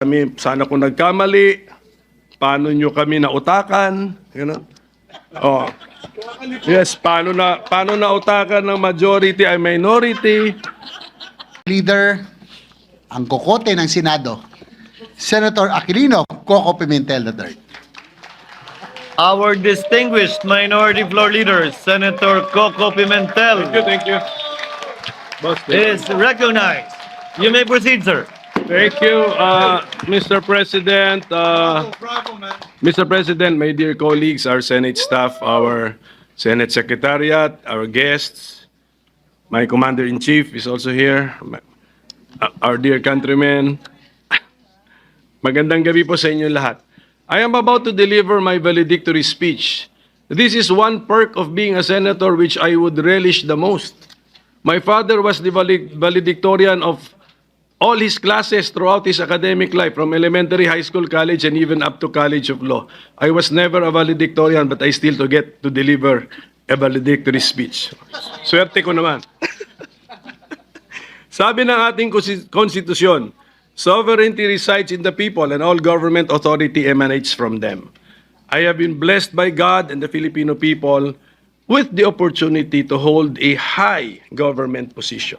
kami, sana kung nagkamali, paano nyo kami nautakan, gano'n. Oh. Yes, paano na paano nautakan ng majority ay minority. Leader, ang kokote ng Senado, Senator Aquilino Coco Pimentel III. Our distinguished minority floor leader, Senator Coco Pimentel, thank you. Boss, is recognized. You may proceed, sir. Thank you, uh, Mr. President. Uh, Mr. President, my dear colleagues, our Senate staff, our Senate Secretariat, our guests, my Commander-in-Chief is also here, uh, our dear countrymen. Magandang gabi po sa inyo lahat. I am about to deliver my valedictory speech. This is one perk of being a senator which I would relish the most. My father was the valed- valedictorian of all his classes throughout his academic life, from elementary, high school, college, and even up to College of Law. I was never a valedictorian, but I still to get to deliver a valedictory speech. Swerte ko naman. Sabi ng ating konstitusyon, sovereignty resides in the people and all government authority emanates from them. I have been blessed by God and the Filipino people with the opportunity to hold a high government position.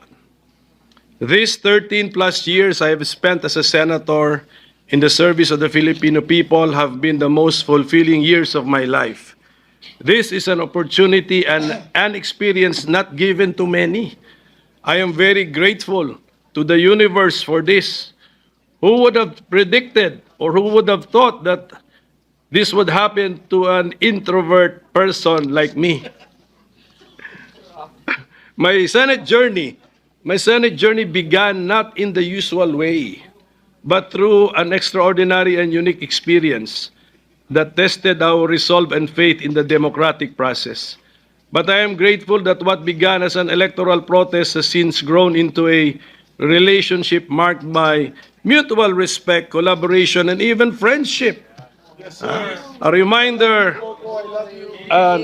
These 13 plus years I have spent as a senator in the service of the Filipino people have been the most fulfilling years of my life. This is an opportunity and an experience not given to many. I am very grateful to the universe for this. Who would have predicted or who would have thought that this would happen to an introvert person like me? My Senate journey, my Senate journey began not in the usual way, but through an extraordinary and unique experience that tested our resolve and faith in the democratic process. But I am grateful that what began as an electoral protest has since grown into a relationship marked by mutual respect, collaboration, and even friendship. Uh, a reminder uh,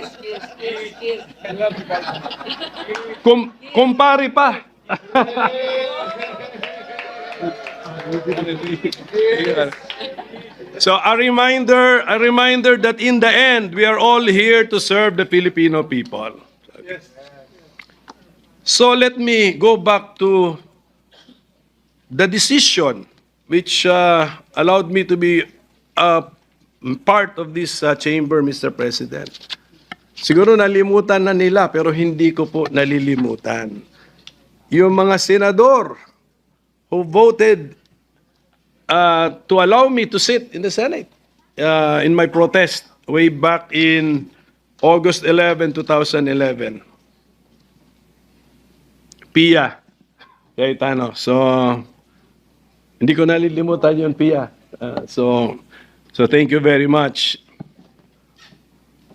Kum kumpare pa. so a reminder, a reminder that in the end we are all here to serve the Filipino people. So let me go back to the decision which uh, allowed me to be a part of this uh, chamber, Mr. President. Siguro nalimutan na nila pero hindi ko po nalilimutan. Yung mga senador who voted uh, to allow me to sit in the Senate uh, in my protest way back in August 11, 2011. Pia Cayetano. So, hindi ko nalilimutan yun, Pia. Uh, so, so thank you very much.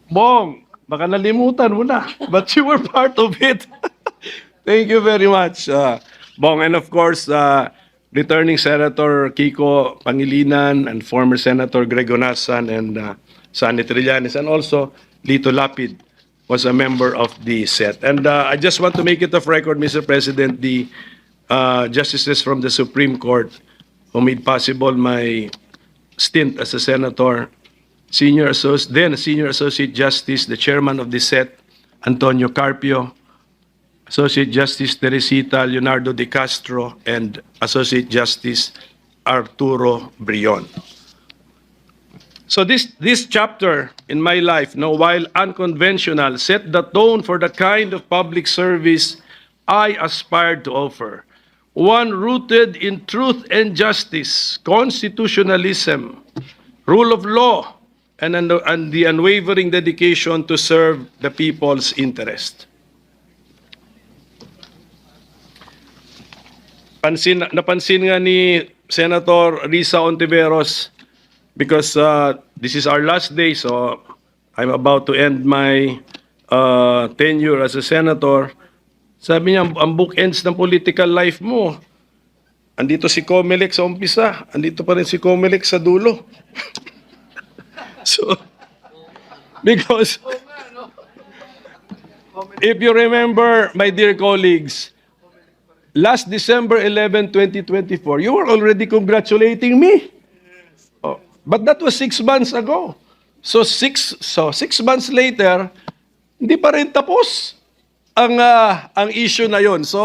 Bong, baka nalimutan mo na, but you were part of it. Thank you very much, uh, Bong. And of course, uh, returning Senator Kiko Pangilinan and former Senator Greg Onasan and uh, Sonny Trillanes, and also Lito Lapid was a member of the set. And uh, I just want to make it of record, Mr. President, the uh, justices from the Supreme Court who made possible my stint as a senator Senior Associate, then Senior Associate Justice, the chairman of the set, Antonio Carpio, Associate Justice Teresita Leonardo de Castro, and Associate Justice Arturo Brion. So this, this chapter in my life, no, while unconventional, set the tone for the kind of public service I aspired to offer. One rooted in truth and justice, constitutionalism, rule of law, and, and the unwavering dedication to serve the people's interest. Pansin, napansin nga ni Senator Risa Ontiveros because uh, this is our last day, so I'm about to end my uh, tenure as a senator. Sabi niya, ang bookends ng political life mo, andito si Comelec sa umpisa, andito pa rin si Comelec sa dulo. so, because if you remember, my dear colleagues, last December 11, 2024, you were already congratulating me. But that was six months ago. So six, so six months later, hindi pa rin tapos ang ah, ang issue na yon. So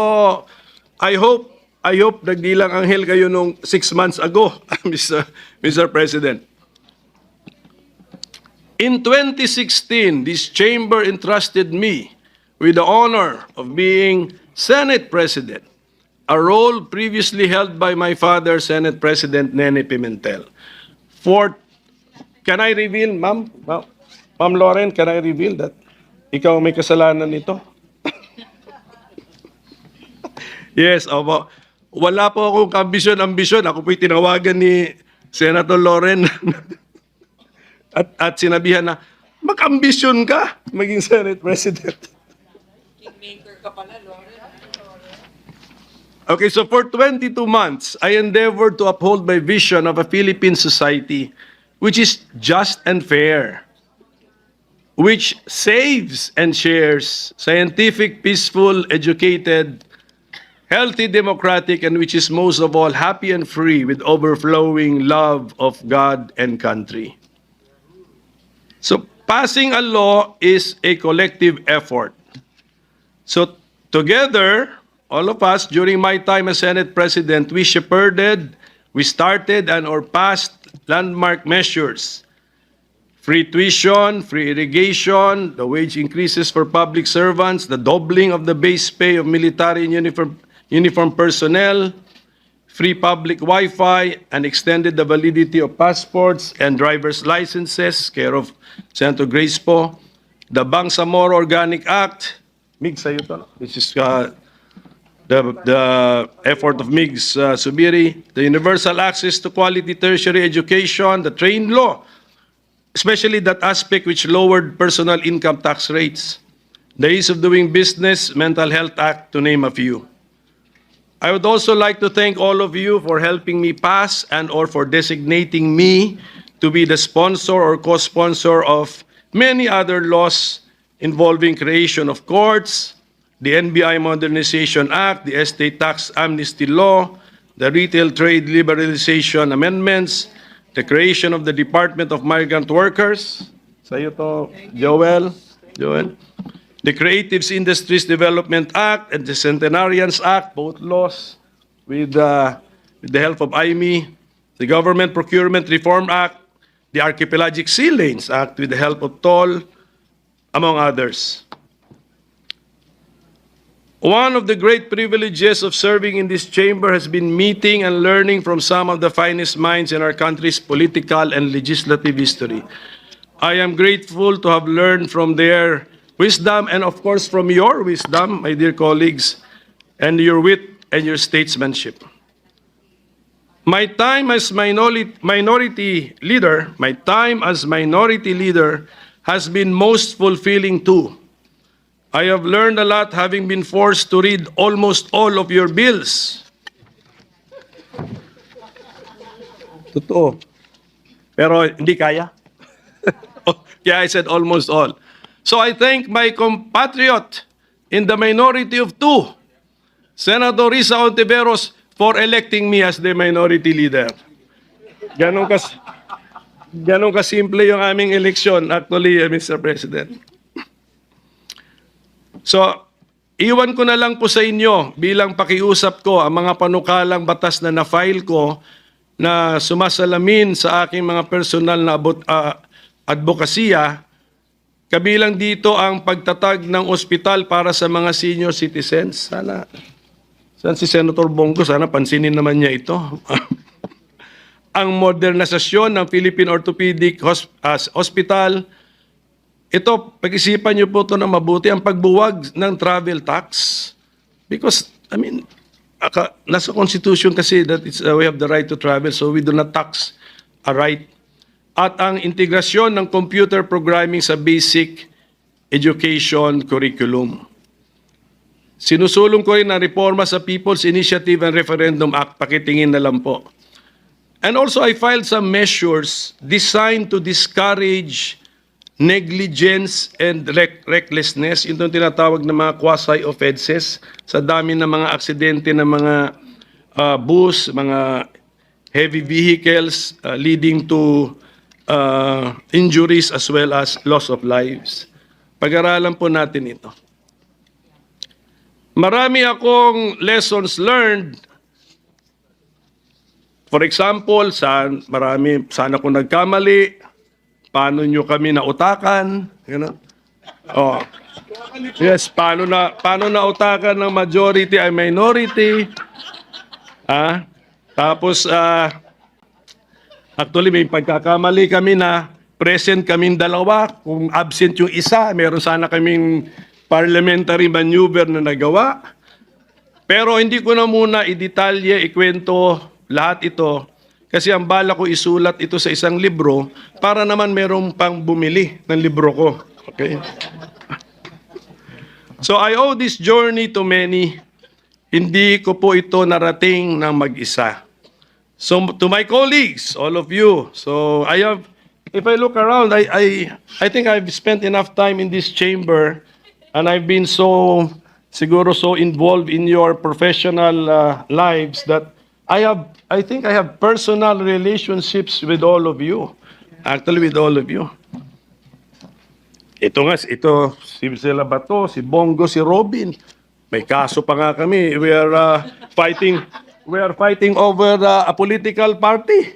I hope I hope nagdilang anghel kayo nung six months ago, Mr. Mr. President. In 2016, this chamber entrusted me with the honor of being Senate President, a role previously held by my father, Senate President Nene Pimentel. For, can I reveal, ma'am? Ma'am Ma'am Lauren, can I reveal that ikaw may kasalanan nito? yes, opo. Wala po akong ambisyon-ambisyon. Ako po'y tinawagan ni Senator Lauren at, at sinabihan na, mag-ambisyon ka maging Senate President. Okay, so for 22 months, I endeavored to uphold my vision of a Philippine society which is just and fair, which saves and shares, scientific, peaceful, educated, healthy, democratic, and which is most of all happy and free with overflowing love of God and country. So passing a law is a collective effort. So together, all of us, during my time as Senate President, we shepherded, we started and or passed landmark measures. Free tuition, free irrigation, the wage increases for public servants, the doubling of the base pay of military and uniform, uniform personnel, free public Wi-Fi, and extended the validity of passports and driver's licenses, care of Senator Grace po. The Bangsamoro Organic Act, Mig, sa'yo to? This is uh, the, the effort of Migs uh, Subiri, the universal access to quality tertiary education, the train law, especially that aspect which lowered personal income tax rates, the ease of doing business, mental health act, to name a few. I would also like to thank all of you for helping me pass and or for designating me to be the sponsor or co-sponsor of many other laws involving creation of courts, the NBI Modernization Act, the Estate Tax Amnesty Law, the Retail Trade Liberalization Amendments, the creation of the Department of Migrant Workers, sa'yo to, Joel, Joel, the Creatives Industries Development Act and the Centenarians Act, both laws with, uh, with the help of IME, the Government Procurement Reform Act, the Archipelagic Sea Lanes Act with the help of TOL, among others. One of the great privileges of serving in this chamber has been meeting and learning from some of the finest minds in our country's political and legislative history. I am grateful to have learned from their wisdom and, of course, from your wisdom, my dear colleagues, and your wit and your statesmanship. My time as minority, minority leader, my time as minority leader has been most fulfilling too. I have learned a lot having been forced to read almost all of your bills. Totoo. Pero hindi kaya. Kaya I said almost all. So I thank my compatriot in the minority of two, Senator Risa Ontiveros, for electing me as the minority leader. Ganon kas ganon kasimple yung aming eleksyon actually, uh, Mr. President. So, iwan ko na lang po sa inyo bilang pakiusap ko ang mga panukalang batas na na-file ko na sumasalamin sa aking mga personal na abot, ah, advokasya, kabilang dito ang pagtatag ng ospital para sa mga senior citizens. Sana, saan si Senator Bongo? Sana pansinin naman niya ito. ang modernisasyon ng Philippine Orthopedic as Hospital, ito, pag-isipan niyo po ito na mabuti, ang pagbuwag ng travel tax. Because, I mean, aka, nasa Constitution kasi that it's, uh, we have the right to travel, so we do not tax a right. At ang integrasyon ng computer programming sa basic education curriculum. Sinusulong ko rin ang reforma sa People's Initiative and Referendum Act. Pakitingin na lang po. And also, I filed some measures designed to discourage negligence and rec- recklessness, ito yung tinatawag na mga quasi-offenses sa dami ng mga aksidente ng mga ah, bus, mga heavy vehicles uh, leading to uh, injuries as well as loss of lives. Pag-aralan po natin ito. Marami akong lessons learned. For example, saan, marami, sana kung nagkamali, paano nyo kami nautakan, you know? Oh. Yes, paano na paano na utakan ng majority ay minority? Ah, tapos ah actually may pagkakamali kami na present kaming dalawa, kung absent yung isa, meron sana kaming parliamentary maneuver na nagawa. Pero hindi ko na muna i-detalye, ikwento lahat ito kasi ang bala ko isulat ito sa isang libro para naman merong pang bumili ng libro ko. Okay? So I owe this journey to many. Hindi ko po ito narating ng mag-isa. So to my colleagues, all of you. So I have, if I look around, I, I, I think I've spent enough time in this chamber and I've been so, siguro so involved in your professional uh, lives that I have, I think I have personal relationships with all of you. Actually with all of you. Ito nga, ito, si sila Bato, si Bongo, si Robin. May kaso pa nga kami. We are uh, fighting, we are fighting over uh, a political party.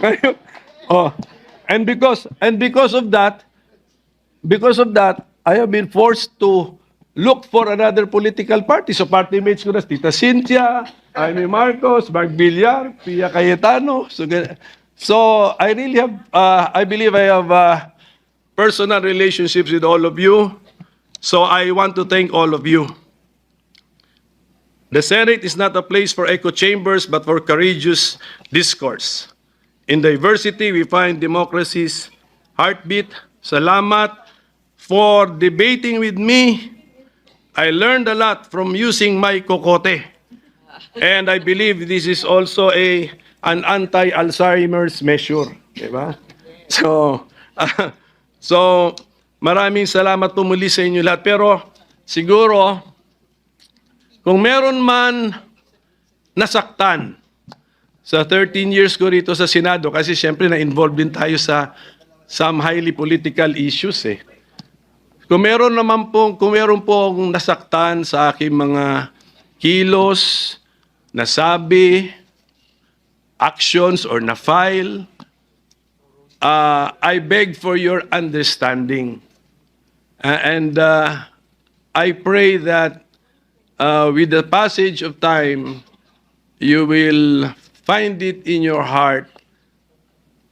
oh, and because and because of that, because of that, I have been forced to look for another political party. So party mates ko na, Tita Cynthia, Jaime Marcos, Mark Villar, Pia Cayetano. So, so I really have, uh, I believe I have uh, personal relationships with all of you. So I want to thank all of you. The Senate is not a place for echo chambers, but for courageous discourse. In diversity, we find democracy's heartbeat. Salamat for debating with me. I learned a lot from using my kokote. And I believe this is also a an anti-Alzheimer's measure. Diba? So, so, maraming salamat po muli sa inyo lahat. Pero, siguro, kung meron man nasaktan sa 13 years ko rito sa Senado, kasi syempre na-involved din tayo sa some highly political issues eh. Kung meron naman pong, kung meron pong nasaktan sa aking mga kilos, nasabi, actions, or na-file, uh, I beg for your understanding. Uh, and uh, I pray that uh, with the passage of time, you will find it in your heart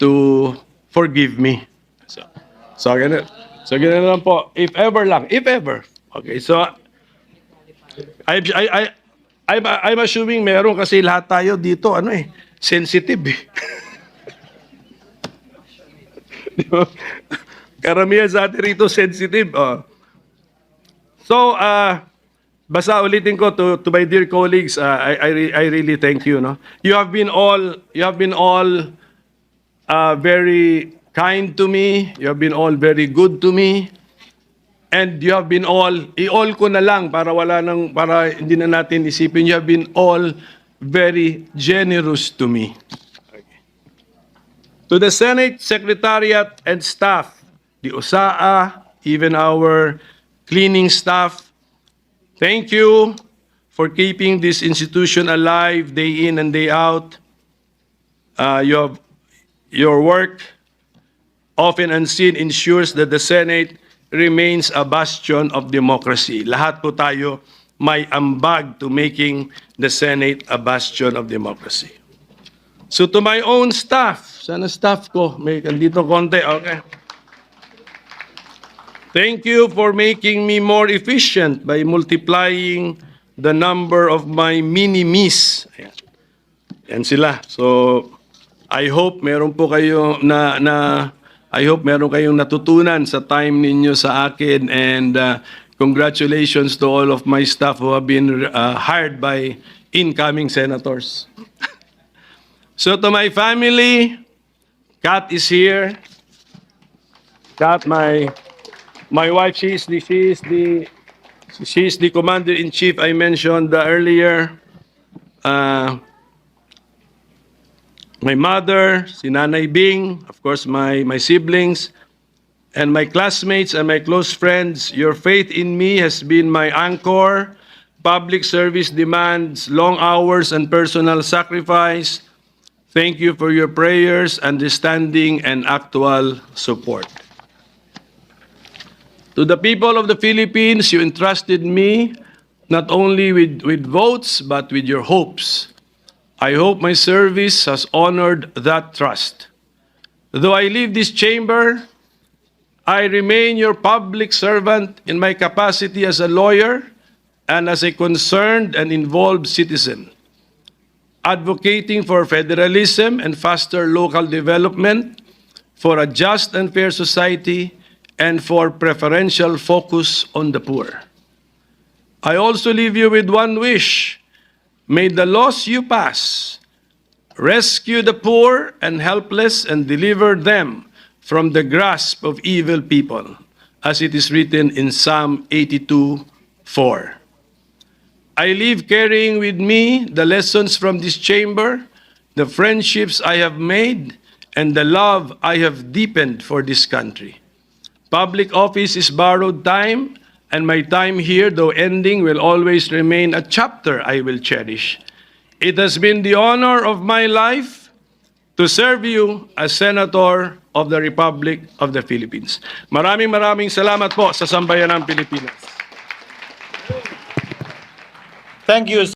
to forgive me. So, so ganun. So ganun lang po. If ever lang. If ever. Okay, so I, I, I, I'm, I'm assuming meron kasi lahat tayo dito, ano eh, sensitive eh. Karamihan sa atin rito sensitive. Oh. So, uh, basta ulitin ko to, to my dear colleagues, uh, I, I, re- I really thank you. No? You have been all, you have been all uh, very kind to me. You have been all very good to me. And you have been all, i-all ko na lang para wala nang, para hindi na natin isipin. You have been all very generous to me. To the Senate Secretariat and staff, the OSAA, even our cleaning staff, thank you for keeping this institution alive day in and day out. Uh, you have, your work, often unseen, ensures that the Senate remains a bastion of democracy. Lahat po tayo may ambag to making the Senate a bastion of democracy. So to my own staff, sana staff ko, may andito konti, okay. Thank you for making me more efficient by multiplying the number of my mini-me's. Ayan. Yan sila. So, I hope meron po kayo na, na I hope meron kayong natutunan sa time ninyo sa akin and uh, congratulations to all of my staff who have been uh, hired by incoming senators. So to my family, Kat is here. Kat, my my wife, she is the she is the she is the commander in chief I mentioned earlier. uh, my mother, si Nanay Bing, of course, my, my siblings, and my classmates and my close friends, your faith in me has been my anchor. Public service demands long hours and personal sacrifice. Thank you for your prayers, understanding, and actual support. To the people of the Philippines, you entrusted me not only with, with votes, but with your hopes. I hope my service has honored that trust. Though I leave this chamber, I remain your public servant in my capacity as a lawyer and as a concerned and involved citizen, advocating for federalism and faster local development, for a just and fair society, and for preferential focus on the poor. I also leave you with one wish. May the laws you pass rescue the poor and helpless and deliver them from the grasp of evil people, as it is written in Psalm 82 4. I leave carrying with me the lessons from this chamber, the friendships I have made, and the love I have deepened for this country. Public office is borrowed time, and my time here, though ending, will always remain a chapter I will cherish. It has been the honor of my life to serve you as Senator of the Republic of the Philippines. Maraming maraming salamat po sa sambayan ng Pilipinas. Thank you,